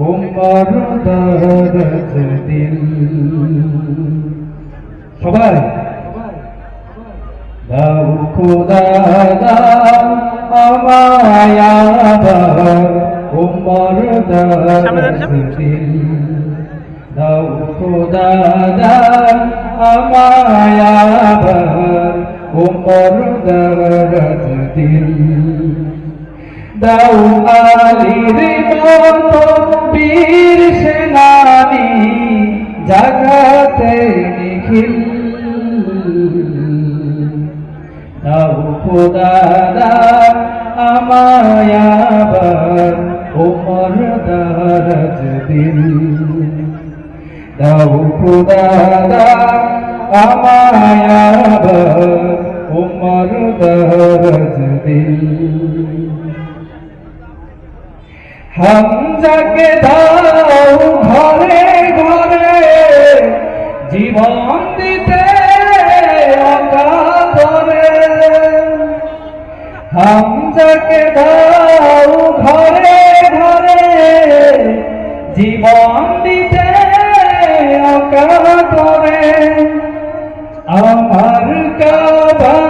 উমর দরজ দিল সবাই দাও খুদা আমায়াবার উমর দরজ দিল দাও খুদা আমায়াবার উমর দরজ দিল দাও আলির মতো বীর সেনানি, জাগাতে নিখিল। দাও খোদা, দাও আমায়াবার ওমর দারাজ দিল। দাও খোদা, দাও আমায়াবার ওমর দারাজ দিল। হামজাকে দাও ঘরে ঘরে জীবন দিতে হামজাকে দাও ঘরে ঘরে জীবন দিতে আমার কাবা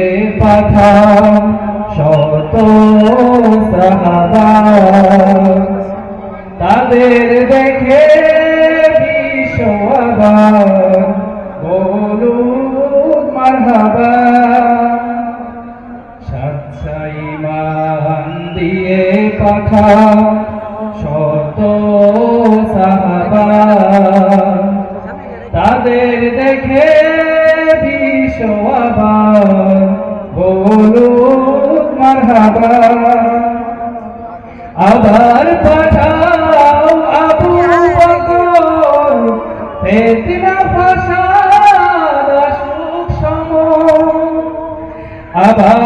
পাঠাও শত সাহাবা তাদের দেখে বিশ্ববার বলুন মারহাবা। সচ্ছাই মান দিয়ে পাঠাও শত সাহাবা। তাদের দেখে বিশ্ববার বলুন মারহাবা আবার পাঠাও আবু বকর। ফেতনা ফাসাদ সুখ সম আবার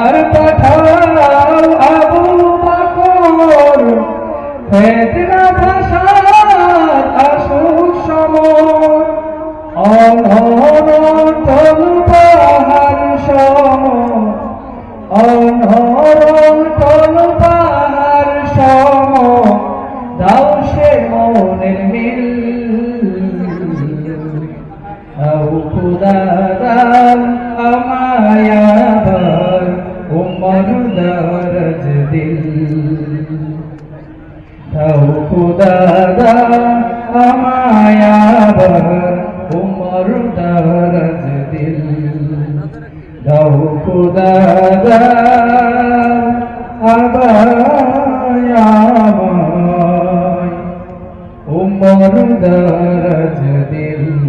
মনদারজ দিল। দাও খুদা আমায়াব উমর দারজ দিল। দাও খুদা আবায়াব উমর দারজ দিল।